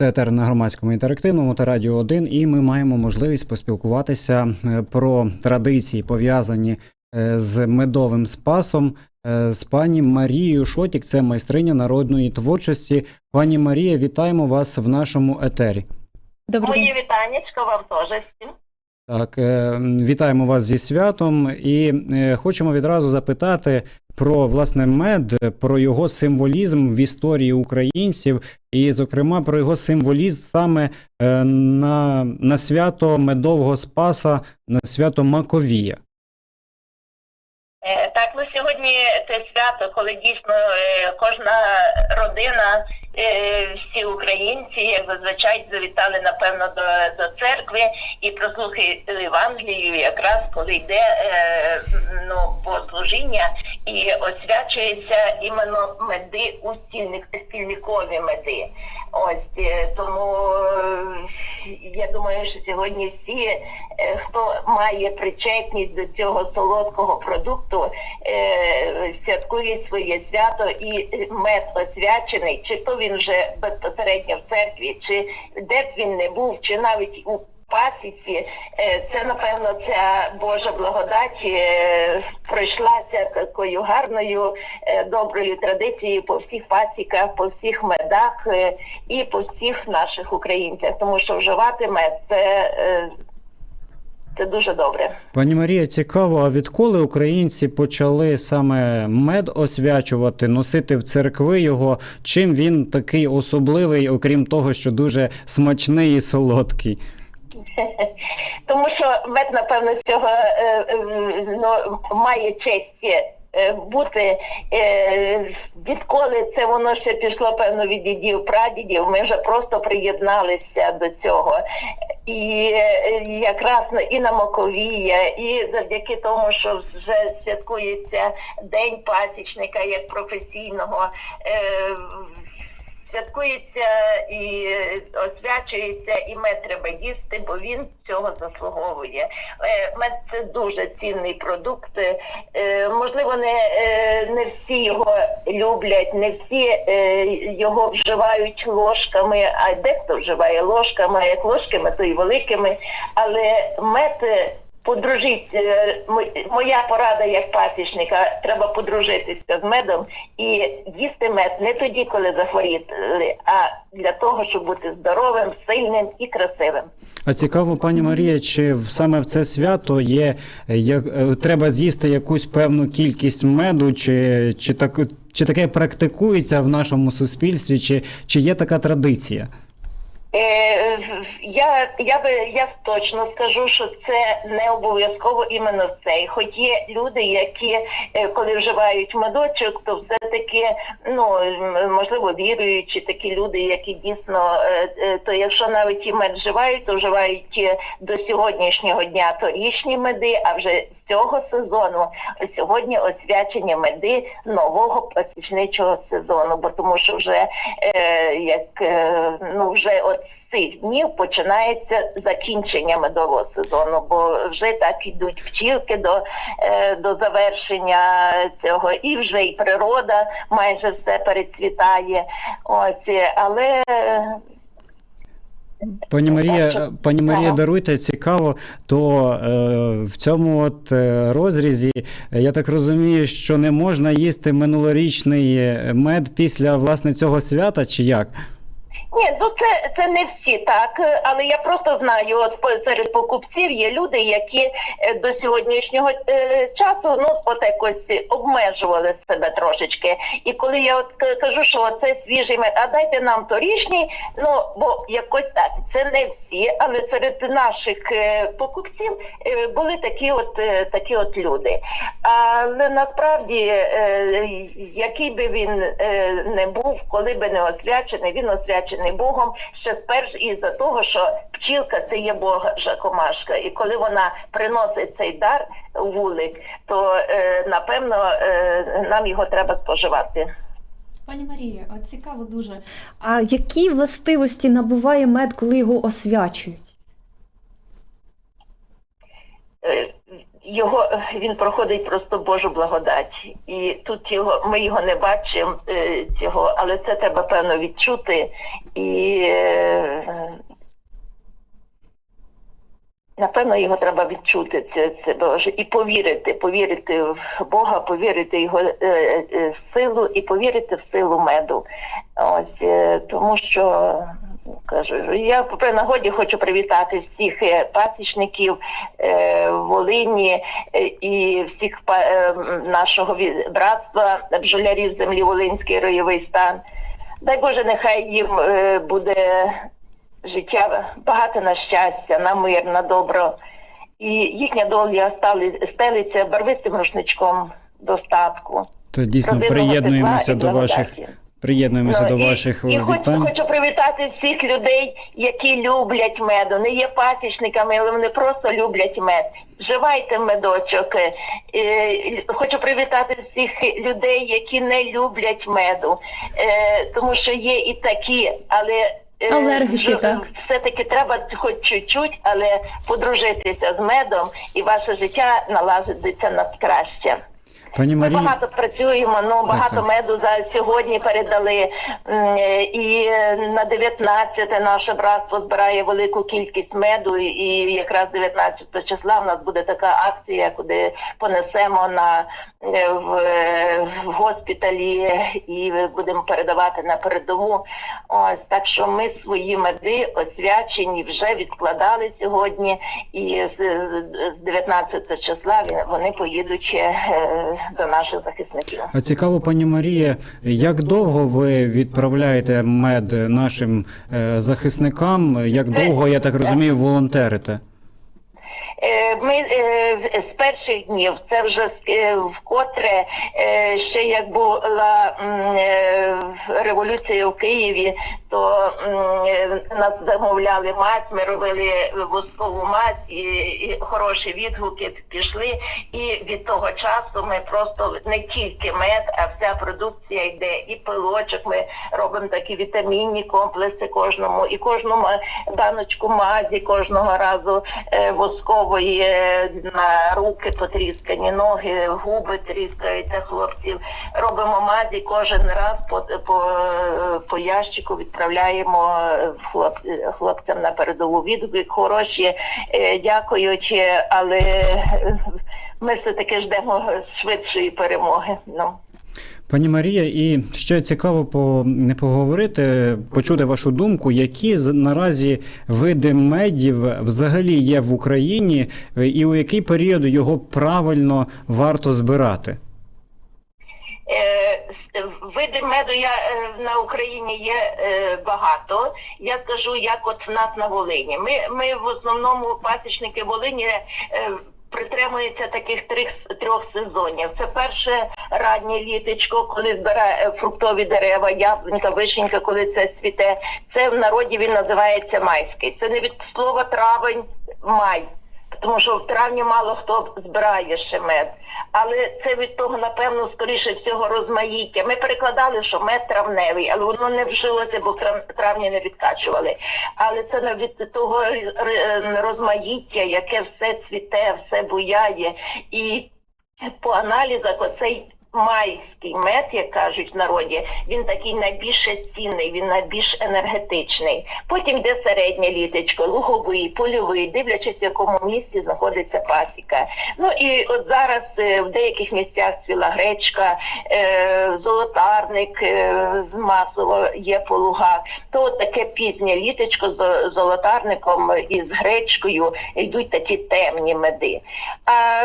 Це етер на громадському інтерактивному та радіо 1, і ми маємо можливість поспілкуватися е, про традиції, пов'язані е, з медовим спасом е, з пані Марією Шотік. Це майстриня народної творчості. Пані Марія, вітаємо вас в нашому етері. Добрий Моє день. вам теж всім. Так, е, вітаємо вас зі святом і е, хочемо відразу запитати про власне мед, про його символізм в історії українців, і, зокрема, про його символізм саме е, на, на свято медового спаса, на свято Маковія. Так, ну сьогодні це свято, коли дійсно кожна родина, всі українці, як зазвичай, завітали напевно до, до церкви і прослухають Евангелію, якраз коли йде е, ну, богослужіння і освячується іменно меди у стільник, стільникові меди. Ось е, тому е, я думаю, що сьогодні всі, е, хто має причетність до цього солодкого продукту, святкує своє свято і мед освячений, чи то він вже безпосередньо в церкві, чи де б він не був, чи навіть у пасіці, е, це напевно ця Божа благодать е, пройшлася такою гарною е, доброю традицією по всіх пасіках, по всіх медах і по всіх наших українцях, тому що вживати мед це, це дуже добре. Пані Марія, цікаво, а відколи українці почали саме мед освячувати, носити в церкви його? Чим він такий особливий, окрім того, що дуже смачний і солодкий? Тому що мед, напевно, цього е, е, ну, має честь е, бути. Відколи це воно ще пішло, певно, від дідів, прадідів, ми вже просто приєдналися до цього. І якраз на- і на Маковія, і завдяки тому, що вже святкується День пасічника як професійного. Е, Святкується і освячується, і мед треба їсти, бо він цього заслуговує. Е, Мед це дуже цінний продукт. Е, Можливо, не, е, не всі його люблять, не всі е, його вживають ложками, а дехто вживає ложками, а як ложками, то і великими. Але мед. Е, Подружіться, моя порада як пасічника, треба подружитися з медом і їсти мед не тоді, коли захворіти, а для того, щоб бути здоровим, сильним і красивим. А цікаво, пані Марія, чи саме в це свято є як е, треба з'їсти якусь певну кількість меду, чи, чи так чи таке практикується в нашому суспільстві, чи, чи є така традиція? Е, я, я би я точно скажу, що це не обов'язково іменно цей. Хоч є люди, які е, коли вживають медочок, то все-таки ну можливо віруючі такі люди, які дійсно е, то якщо навіть і мед вживають, то вживають до сьогоднішнього дня торічні меди, а вже цього сезону сьогодні освячені меди нового пасічничого сезону, бо тому що вже е, як е, ну вже от цих днів починається закінчення медового сезону, бо вже так ідуть вчілки до, е, до завершення цього, і вже і природа майже все перецвітає. Ось, але Пані Марія, е, пані Марія, даруйте цікаво, то е, в цьому от е, розрізі е, я так розумію, що не можна їсти минулорічний е, мед після власне цього свята, чи як? Ні, ну це, це не всі так, але я просто знаю, от серед покупців є люди, які е, до сьогоднішнього е, часу ну от якось обмежували себе трошечки. І коли я от кажу, що це свіжий мед, а дайте нам торішній, ну бо якось так, це не всі, але серед наших е, покупців е, були такі от е, такі от люди. Але насправді, е, який би він е, не був, коли би не освячений, він освячений Богом ще сперш із за того, що пчілка це є Божа комашка, і коли вона приносить цей дар у вулик, то е, напевно е, нам його треба споживати. Пані Марія, цікаво дуже. А які властивості набуває мед, коли його освячують? Е, його він проходить просто Божу благодать. І тут його ми його не бачимо е, цього, але це треба певно відчути і. Е, Напевно, його треба відчути це, це Боже, і повірити, повірити в Бога, повірити в його е, е, силу і повірити в силу меду. Ось е, тому що кажу, я при нагоді хочу привітати всіх е, пасічників е, Волині е, і всіх па- е, нашого братства бджолярів землі Волинський ройовий стан. Дай Боже, нехай їм е, буде життя багато на щастя, на мир, на добро. І їхня доля стали, стелиться барвистим рушничком достатку. То дійсно родинного приєднуємося до ваших. Приєднуємося Ну, до і- ваших і хочу, вітань. хочу привітати всіх людей, які люблять меду, не є пасічниками, але вони просто люблять мед. Вживайте медочок. Е, е, Хочу привітати всіх людей, які не люблять меду, Е, тому що є і такі, але. е, Алергіки, так. Все-таки треба хоч чуть-чуть, але подружитися з медом, і ваше життя наладиться на краще. Пані Ми багато працюємо, ну багато так. меду за сьогодні передали. І на 19 наше братство збирає велику кількість меду, і якраз 19 числа в нас буде така акція, куди понесемо на е, в, в госпіталі і будемо передавати на передову. Ось так що ми свої меди освячені вже відкладали сьогодні, і з, з 19 числа вони поїдуть е, до наших захисників. а цікаво, пані Марія, як довго ви відправляєте мед нашим е, захисникам? Як довго, я так розумію, волонтерите? Е, Ми е, з- перших днів, це вже вкотре ще як була революція в Києві, то е, нас замовляли мать, ми робили воскову мать, і, і хороші відгуки пішли. І від того часу ми просто не тільки мед, а вся продукція йде, і пилочок. Ми робимо такі вітамінні комплекси кожному, і кожну баночку мазі кожного разу е, воскової е, на руки потріскані, ноги, губи тріскаються хлопців. Робимо мазі кожен раз по, по, по ящику відправляємо хлоп, хлопцям на передову відгуки. Хороші, е, дякують, е, але е, ми все таки ждемо швидшої перемоги. Ну. Пані Марія, і ще цікаво по не поговорити, почути вашу думку, які наразі види медів взагалі є в Україні, е, і у який період його правильно варто збирати? Е, Види меду я е, на Україні є е, багато. Я скажу, як от в нас на Волині. Ми, ми в основному пасічники Волині е, притримуються таких трьох, трьох сезонів. Це перше раннє літочко, коли збирає фруктові дерева, яблунька, вишенька, коли це цвіте. Це в народі він називається майський. Це не від слова травень, май. Тому що в травні мало хто збирає ще мед. Але це від того, напевно, скоріше всього розмаїття. Ми перекладали, що мед травневий, але воно не вжилося, бо травні не відкачували. Але це від того розмаїття, яке все цвіте, все буяє. І по аналізах оцей майський мед, як кажуть в народі, він такий найбільше цінний, він найбільш енергетичний. Потім йде середнє літочко, луговий, польовий, дивлячись, в якому місці знаходиться пасіка. Ну і от зараз е, в деяких місцях ціла гречка, е, золотарник е, масово є по лугах. То таке пізнє літочко з золотарником і з гречкою йдуть такі темні меди. А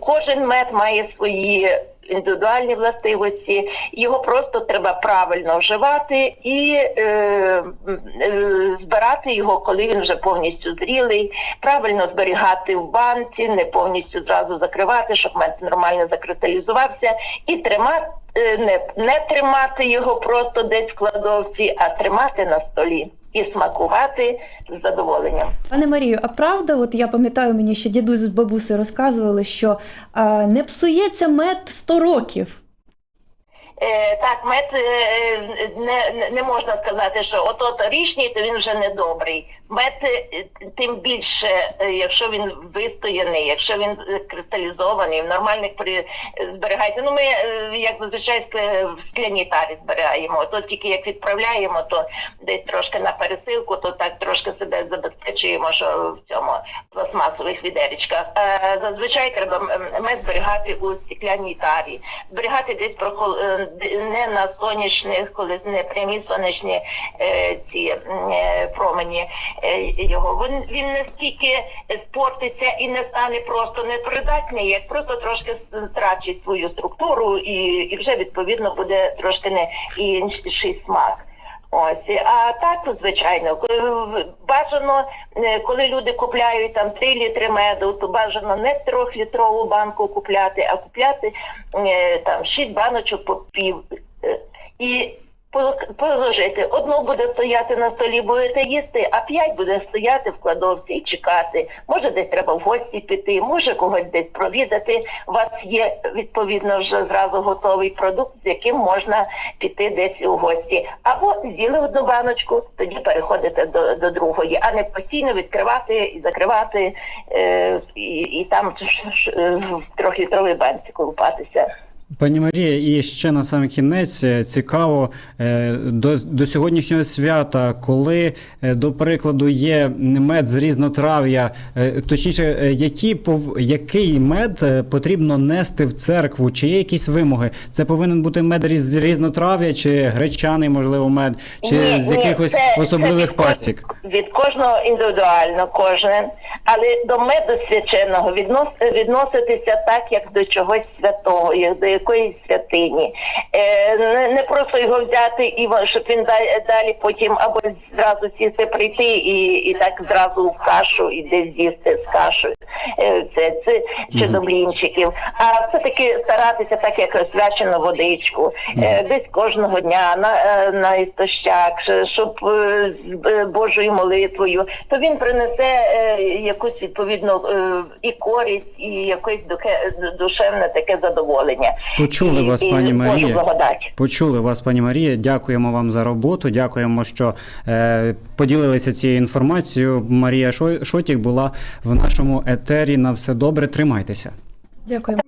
кожен мед має свої індивідуальні властивості, його просто треба правильно вживати і е, е, збирати його, коли він вже повністю зрілий, правильно зберігати в банці, не повністю зразу закривати, щоб мед нормально закристалізувався, і тримати. е, Не, не тримати його просто десь в кладовці, а тримати на столі і смакувати з задоволенням. Пане Марію, а правда, от я пам'ятаю, мені ще дідусь з бабусею розказували, що а, не псується мед 100 років. Е, так, мед е, не, не- можна сказати, що от от річний, то він вже не добрий. Мед е, тим більше, якщо він вистояний, якщо він кристалізований, в нормальних при зберігається. Ну ми як зазвичай в скляній тарі зберігаємо. То тільки як відправляємо, то десь трошки на пересилку, то так трошки себе забезпечуємо, що в цьому пластмасових відеречках. Зазвичай треба мед зберігати у стекляній тарі, зберігати десь прохол... не на сонячних, коли не прямі сонячні е, ці е, промені е, його. Він, він настільки спортиться і не стане просто непридатний, як просто трошки втрачить свою структуру і, і вже відповідно буде трошки не інший смак. Ось, а так, звичайно, коли бажано, е, коли люди купляють там 3 літри меду, то бажано не трьохлітрову банку купляти, а купляти е, там шість баночок по пів. Е, І положити. Одну буде стояти на столі, будете їсти, а п'ять буде стояти в кладовці і чекати. Може, десь треба в гості піти, може когось десь провідати. У вас є відповідно вже зразу готовий продукт, з яким можна піти десь у гості. Або з'їли одну баночку, тоді переходите до, до другої, а не постійно відкривати і закривати е, і, і там ш- в трьохлітровій банці колупатися. Пані Марія, і ще на сам кінець е, цікаво е, до, до сьогоднішнього свята, коли, е, до прикладу, є мед з різнотрав'я, точніше, які який мед потрібно нести в церкву? Чи є якісь вимоги? Це повинен бути мед різ, різнотрав'я, чи гречаний, можливо, мед, чи Ні, з ні, якихось це- особливих це від пастік? Від кожного індивідуально, кожен. Але до меду свяченого віднос, відноситися так, як до чогось святого, як до якоїсь святині. Е, не, просто його взяти і щоб він далі, потім або зразу сісти прийти і, і так зразу в кашу і десь з'їсти з кашею. Е, це, це чи до блінчиків. А все-таки старатися так, як освячену водичку, е, десь кожного дня на, на істощак, щоб з Божою молитвою, то він принесе якусь відповідну і користь, і якесь душевне таке задоволення. Почули І- вас, і пані Марія. благодать. Почули вас, пані Марія. Дякуємо вам за роботу. Дякуємо, що е, поділилися цією інформацією. Марія Шо- Шотік була в нашому етері. На все добре. Тримайтеся. Дякую.